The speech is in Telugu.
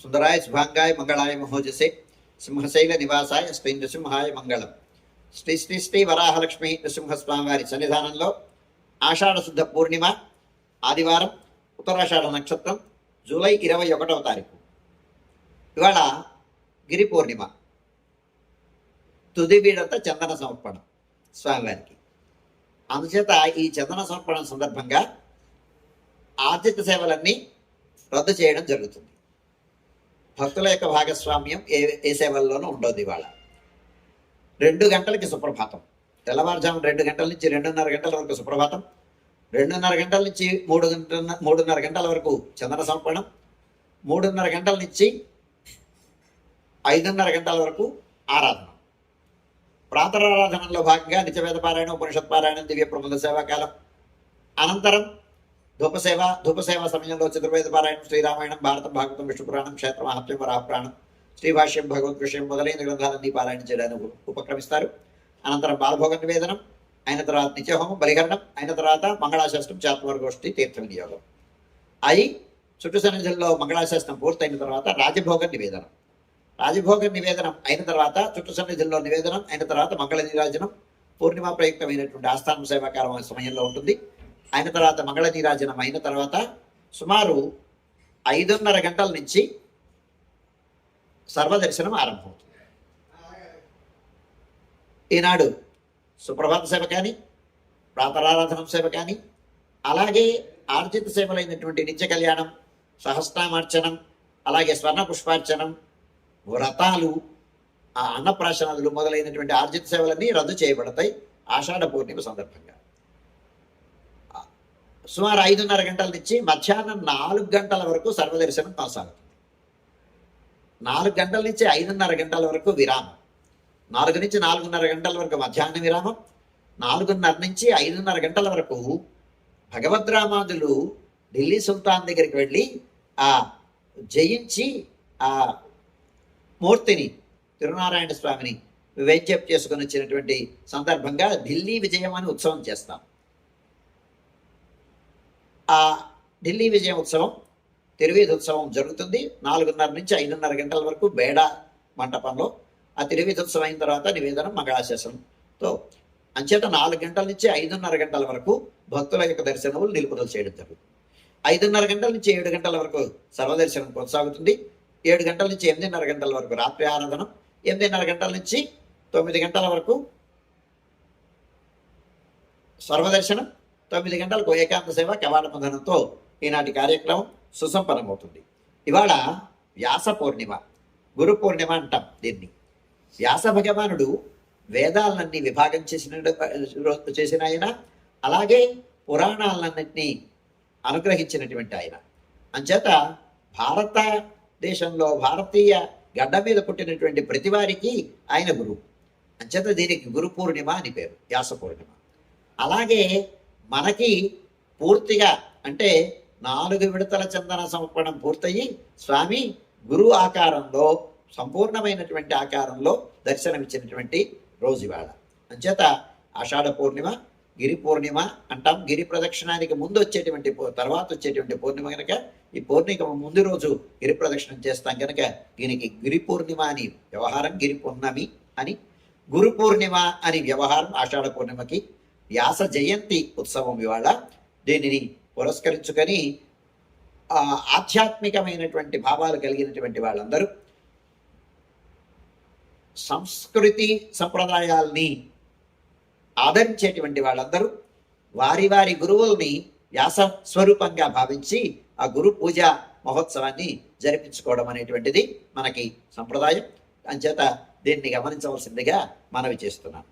సుందరాయ శుభాంగాయ మంగళాయ మహోజసే సింహశైల నివాసాయ శ్రీ నృసింహాయ మంగళం. శ్రీ శ్రీ శ్రీ వరాహలక్ష్మి నృసింహస్వామివారి సన్నిధానంలో ఆషాఢ శుద్ధ పూర్ణిమ ఆదివారం ఉత్తరాషాఢ నక్షత్రం జూలై ఇరవై ఒకటవ తారీఖు. ఇవాళ గిరి పూర్ణిమ. తుది వీడత చందన సమర్పణం స్వామివారికి. అందుచేత ఈ చందన సమర్పణ సందర్భంగా ఆర్థిక సేవలన్నీ రద్దు చేయడం జరుగుతుంది. భక్తుల యొక్క భాగస్వామ్యం ఏ ఏ సేవల్లోనూ ఉండదు ఇవాళ. రెండు గంటలకి సుప్రభాతం. తెల్లవారుజాము రెండు గంటల నుంచి రెండున్నర గంటల వరకు సుప్రభాతం. రెండున్నర గంటల నుంచి మూడు గంటల మూడున్నర గంటల వరకు చంద్ర సమర్పణం. మూడున్నర గంటల నుంచి ఐదున్నర గంటల వరకు ఆరాధన. ప్రాతరారాధనలో భాగంగా నిత్యవేద పారాయణం ఉపనిషత్ పారాయణం దివ్య ప్రబంధ సేవాకాలం. అనంతరం ధూపసేవ ధూపసేవ సమయంలో చతుర్వేద పారాయణం శ్రీరామాయణం భారత భాగవతం విష్ణుపురాణం క్షేత్ర మహాత్మ్యం వరాహపురాణం శ్రీభాష్యం భగవద్ విషయం మొదలైన గ్రంథాలన్నీ పారాయణ చేయడానికి ఉపక్రమిస్తారు. అనంతరం బాలభోగ నివేదనం అయిన తర్వాత నిత్యహోమం బలిహరణం అయిన తర్వాత మంగళాశాస్త్రం చాత్మవర్గోష్ఠి తీర్థ వినియోగం. అయి చుట్టు సన్నిధుల్లో మంగళాశాస్త్రం పూర్తయిన తర్వాత రాజభోగ నివేదనం. రాజభోగ నివేదనం అయిన తర్వాత చుట్టు సన్నిధుల్లో నివేదనం అయిన తర్వాత మంగళ నీరాజనం పూర్ణిమ ప్రయుక్తమైనటువంటి ఆస్థానం సేవాకాలం సమయంలో ఉంటుంది. అయిన తర్వాత మంగళ నీరాజనం అయిన తర్వాత సుమారు ఐదున్నర గంటల నుంచి సర్వదర్శనం ఆరంభమవుతుంది. ఈనాడు సుప్రభాత సేవ కానీ ప్రాతరారాధనం సేవ కానీ అలాగే ఆర్జిత సేవలైనటువంటి నిత్య కళ్యాణం సహస్రామార్చనం అలాగే స్వర్ణ పుష్పార్చనం వ్రతాలు ఆ అన్నప్రాశనాదులు మొదలైనటువంటి ఆర్జిత సేవలన్నీ రద్దు చేయబడతాయి ఆషాఢ పూర్ణిమ సందర్భంగా. సుమారు ఐదున్నర గంటల నుంచి మధ్యాహ్నం నాలుగు గంటల వరకు సర్వదర్శనం కొనసాగుతుంది. నాలుగు గంటల నుంచి ఐదున్నర గంటల వరకు విరామం. నాలుగు నుంచి నాలుగున్నర గంటల వరకు మధ్యాహ్న విరామం. నాలుగున్నర నుంచి ఐదున్నర గంటల వరకు భగవద్రామాదులు ఢిల్లీ సుల్తాన్ దగ్గరికి వెళ్ళి ఆ జయించి ఆ మూర్తిని తిరునారాయణ స్వామిని వెంచప్ చేసుకొని వచ్చినటువంటి సందర్భంగా ఢిల్లీ విజయం అని ఉత్సవం చేస్తాం. ఆ ఢిల్లీ విజయ ఉత్సవం తిరువీధి ఉత్సవం జరుగుతుంది. నాలుగున్నర నుంచి ఐదున్నర గంటల వరకు బేడ మంటపంలో. ఆ తిరువీధి ఉత్సవం అయిన తర్వాత నివేదనం మంగళాశాసనంతో అంచేత నాలుగు గంటల నుంచి ఐదున్నర గంటల వరకు భక్తుల యొక్క దర్శనములు నిలుపుదల చేయడం జరుగుతుంది. ఐదున్నర గంటల నుంచి ఏడు గంటల వరకు సర్వదర్శనం కొనసాగుతుంది. ఏడు గంటల నుంచి ఎనిమిదిన్నర గంటల వరకు రాత్రి ఆరాధనం. ఎనిమిదిన్నర గంటల నుంచి తొమ్మిది గంటల వరకు సర్వదర్శనం. తొమ్మిది గంటలకు ఏకాంత సేవ కవాట బంధనంతో ఈనాటి కార్యక్రమం సుసంపన్నమవుతుంది. ఇవాళ వ్యాస పూర్ణిమ గురు పూర్ణిమ అంటాం దీన్ని. వ్యాస భగవానుడు వేదాలన్నీ విభాగం చేసిన చేసిన ఆయన అలాగే పురాణాలన్నింటినీ అనుగ్రహించినటువంటి ఆయన. అంచేత భారతదేశంలో భారతీయ గడ్డ మీద పుట్టినటువంటి ప్రతి వారికి ఆయన గురువు. అంచేత దీనికి గురు పూర్ణిమ అని పేరు వ్యాస పూర్ణిమ. అలాగే మనకి పూర్తిగా అంటే నాలుగు విడతల చందన సమర్పణం పూర్తయి స్వామి గురు ఆకారంలో సంపూర్ణమైనటువంటి ఆకారంలో దర్శనమిచ్చినటువంటి రోజు ఇవాళ. అంచేత ఆషాఢ పూర్ణిమ గిరి పూర్ణిమ అంటాం. గిరి ప్రదక్షిణానికి ముందు వచ్చేటువంటి తర్వాత వచ్చేటువంటి పూర్ణిమ కనుక ఈ పూర్ణిమ ముందు రోజు గిరి ప్రదక్షిణం చేస్తాం కనుక దీనికి గిరి పూర్ణిమ అని వ్యవహారం గిరి పూర్ణమి అని గురు పూర్ణిమ అని వ్యవహారం ఆషాఢ పూర్ణిమకి వ్యాస జయంతి ఉత్సవం ఇవాళ. దీనిని పురస్కరించుకొని ఆధ్యాత్మికమైనటువంటి భావాలు కలిగినటువంటి వాళ్ళందరూ సంస్కృతి సంప్రదాయాల్ని ఆదరించేటువంటి వాళ్ళందరూ వారి వారి గురువుల్ని వ్యాస స్వరూపంగా భావించి ఆ గురు పూజ మహోత్సవాన్ని జరిపించుకోవడం అనేటువంటిది మనకి సంప్రదాయం. అంచేత దీన్ని గమనించవలసిందిగా మనవి చేస్తున్నాను.